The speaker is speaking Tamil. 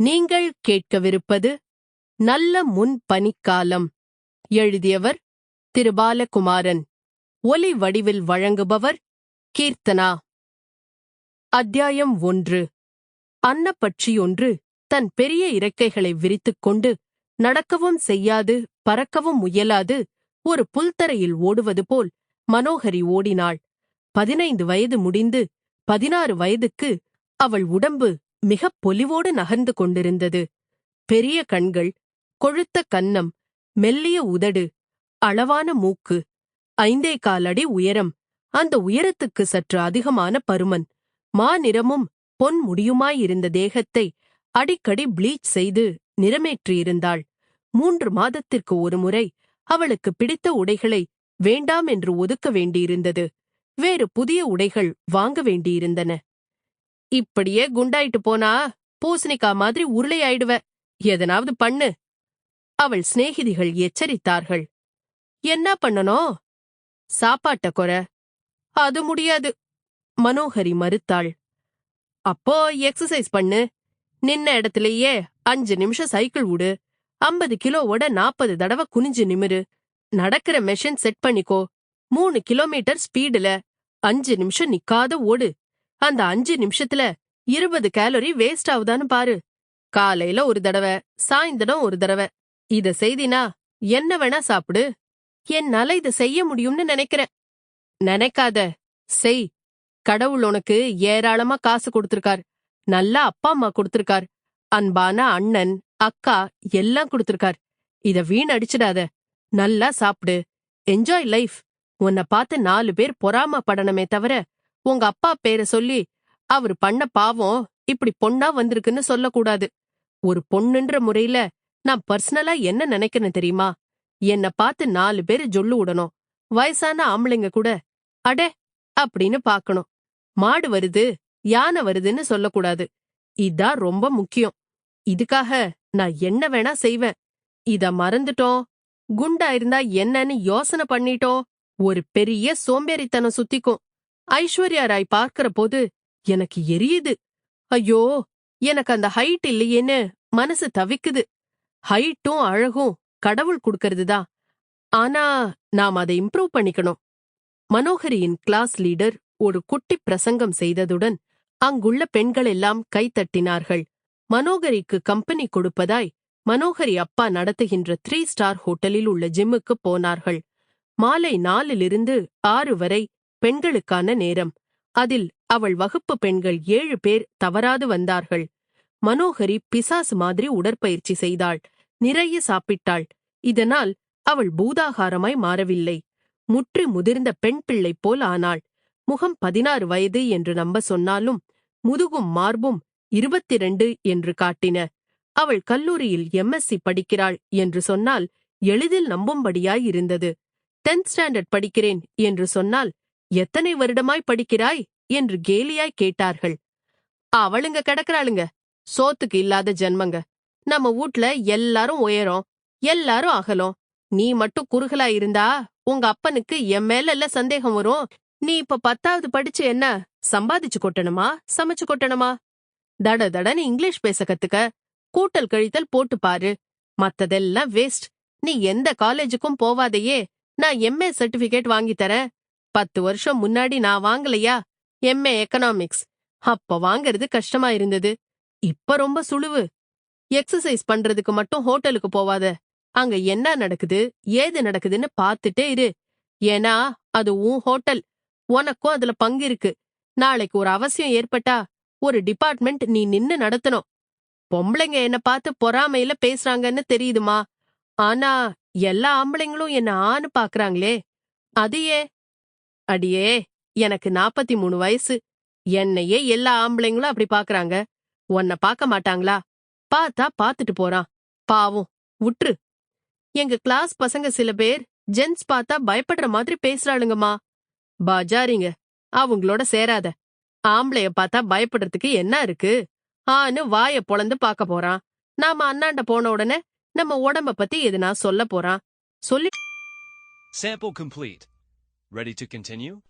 நீங்கள் கேட்கவிருப்பது நல்ல முன் பனிக்காலம் எழுதியவர் திரு பாலகுமாரன் ஒலி வடிவில் வழங்குபவர் கீர்த்தனா. அத்தியாயம் ஒன்று. அன்னப்பட்சியொன்று தன் பெரிய இறக்கைகளை விரித்துக் கொண்டு நடக்கவும் செய்யாது பறக்கவும் முயலாது ஒரு புல்தரையில் ஓடுவது போல் மனோகரி ஓடினாள். பதினைந்து வயது முடிந்து பதினாறு வயதுக்கு அவள் உடம்பு மிகப் பொலிவோடு நகர்ந்து கொண்டிருந்தது. பெரிய கண்கள் கொழுத்த கன்னம் மெல்லிய உதடு அளவான மூக்கு ஐந்தே கால் அடி உயரம் அந்த உயரத்துக்கு சற்று அதிகமான பருமன் மாநிறமும் பொன் முடியுமாயிருந்த தேகத்தை அடிக்கடி ப்ளீச் செய்து நிறமேற்றியிருந்தாள். மூன்று மாதத்திற்கு ஒருமுறை அவளுக்கு பிடித்த உடைகளை வேண்டாம் என்று ஒதுக்க வேண்டியிருந்தது. வேறு புதிய உடைகள் வாங்க வேண்டியிருந்தன. இப்படியே குண்டாயிட்டு போனா பூசணிக்கா மாதிரி உருளையாயிடுவேன் எதனாவது பண்ணு. அவள் சிநேகிதிகள் எச்சரித்தார்கள். என்ன பண்ணணும் சாப்பாட்ட குறை. அது முடியாது. மனோகரி மறுத்தாள். அப்போ எக்ஸசைஸ் பண்ணு. நின்ன இடத்திலேயே அஞ்சு நிமிஷம் சைக்கிள் விடு. ஐம்பது கிலோவோட நாற்பது தடவை குனிஞ்சு நிமிரு. நடக்கிற மெஷின் செட் பண்ணிக்கோ. மூணு கிலோமீட்டர் ஸ்பீடுல அஞ்சு நிமிஷம் நிக்காத ஓடு. அந்த அஞ்சு நிமிஷத்துல இருபது கேலரி வேஸ்ட் ஆகுதான்னு பாரு. காலையில ஒரு தடவை சாயந்தரம் ஒரு தடவை. இத செய்தினா என்ன வேணா சாப்பிடு. என்னால இத செய்ய முடியும்னு நினைக்கிறேன் நினைக்காத. செய். கடவுள் உனக்கு ஏராளமா காசு கொடுத்திருக்கார். நல்ல அப்பா அம்மா கொடுத்திருக்கார். அன்பான அண்ணன் அக்கா எல்லாம் கொடுத்திருக்கார். இத வீணடிச்சிடாத. நல்லா சாப்பிடு. என்ஜாய் லைஃப் உன்னை பார்த்து நாலு பேர் பொறாமப்படணுமே தவிர உங்க அப்பா பேரை சொல்லி அவர் பண்ண பாவம் இப்படி பொண்ணா வந்திருக்குன்னு சொல்லக்கூடாது. ஒரு பொண்ணுன்ற முறையில நான் பர்சனலா என்ன நினைக்கிறேன் தெரியுமா? என்ன பார்த்து நாலு பேரு ஜொல்லு விடணும். வயசான ஆம்பளைங்க கூட அடே அப்படின்னு பாக்கணும் மாடு வருது யானை வருதுன்னு சொல்லக்கூடாது. இதான் ரொம்ப முக்கியம். இதுக்காக நான் என்ன வேணா செய்வேன். இத மறந்துட்டோம். குண்டா இருந்தா என்னன்னு யோசனை பண்ணிட்டோம். ஒரு பெரிய சோம்பேறித்தனம் சுத்திக்கும். ஐஸ்வர்யா ராய் பார்க்கிற போது எனக்கு எரியுது. ஐயோ எனக்கு அந்த ஹைட் இல்லையேன்னு மனசு தவிக்குது. ஹைட்டும் அழகும் கடவுள் கொடுக்கறது தான். ஆனா நாம் அதை இம்ப்ரூவ் பண்ணிக்கணும். மனோகரியின் கிளாஸ் லீடர் ஒரு குட்டி பிரசங்கம் செய்ததுடன் அங்குள்ள பெண்கள் எல்லாம் கைத்தட்டினார்கள் மனோகரிக்கு கம்பெனி கொடுப்பதாய் மனோகரி அப்பா நடத்துகின்ற த்ரீ ஸ்டார் ஹோட்டலில் உள்ள ஜிம்முக்கு போனார்கள். மாலை நாலிலிருந்து ஆறு வரை பெண்களுக்கான நேரம். அதில் அவள் வகுப்பு பெண்கள் ஏழு பேர் தவறாது வந்தார்கள். மனோகரி பிசாசு மாதிரி உடற்பயிற்சி செய்தாள். நிறைய சாப்பிட்டாள். இதனால் அவள் பூதாகாரமாய் மாறவில்லை. முற்றி முதிர்ந்த பெண் பிள்ளை போல் ஆனாள். முகம் பதினாறு வயது என்று நம்ப சொன்னாலும் முதுகும் மார்பும் இருபத்தி ரெண்டு என்று காட்டின. அவள் கல்லூரியில் எம்எஸ்சி படிக்கிறாள் என்று சொன்னால் எளிதில் நம்பும்படியாய் இருந்தது. டென்த் ஸ்டாண்டர்ட் படிக்கிறேன் என்று சொன்னால் எத்தனை வருடமாய் படிக்கிறாய்? என்று கேலியாய் கேட்டார்கள். அவளுங்க கிடக்குறாளுங்க. சோத்துக்கு இல்லாத ஜென்மங்க. நம்ம வீட்ல எல்லாரும் உயரம் எல்லாரும் அகலம். நீ மட்டும் குறுகலா இருந்தா உங்க அப்பனுக்கு என் மேல எல்லாம் சந்தேகம் வரும். நீ இப்ப பத்தாவது படிச்சு என்ன சம்பாதிச்சு கொட்டணுமா சமைச்சு கொட்டணுமா? தட தடன்னு இங்கிலீஷ் பேச கத்துக்க கூட்டல் கழித்தல் போட்டு பாரு. மத்ததெல்லாம் வேஸ்ட். நீ எந்த காலேஜுக்கும் போவாதையே நான் எம்ஏ சர்டிபிகேட் வாங்கி தரேன். பத்து வருஷம் முன்னாடி நான் வாங்கலையா? எம்ஏ எக்கனாமிக்ஸ் அப்ப வாங்கறது கஷ்டமா இருந்தது. இப்ப ரொம்ப சுழுவு. எக்ஸசைஸ் பண்றதுக்கு மட்டும் ஹோட்டலுக்கு போவாத. அங்க என்ன நடக்குது? ஏது நடக்குதுன்னு பாத்துட்டே இரு. ஏன்னா அது உன் ஹோட்டல். உனக்கும் அதுல பங்கு இருக்கு. நாளைக்கு ஒரு அவசியம் ஏற்பட்டா ஒரு டிபார்ட்மெண்ட் நீ நின்னு நடத்தணும். பொம்பளைங்க என்ன பார்த்து பொறாமையில பேசுறாங்கன்னு தெரியுதுமா? ஆனா எல்லா ஆம்பளைங்களும் என்ன ஆன்னு பாக்குறாங்களே அது ஏன்? அடியே எனக்கு நாப்பத்தி மூணு வயசு. என்னையே எல்லா ஆம்பளைங்களும் அப்படி பாக்குறாங்க. உன்னை பார்க்க மாட்டாங்களா? பார்த்தா பாத்துட்டு போறான். பாவம் உற்று. எங்க கிளாஸ் பசங்க சில பேர் ஜென்ஸ் பார்த்தா பயப்படுற மாதிரி பேசுறாளுங்கம்மா. பாஜாரிங்க அவங்களோட சேராத. ஆம்பளைய பார்த்தா பயப்படுறதுக்கு என்ன இருக்கு? ஆன்னு வாய பொழந்து பார்க்க போறான். நாம அண்ணாண்ட போன உடனே நம்ம உடம்ப பத்தி எதுனா சொல்ல போறான். சொல்லி Sample complete. Ready to continue?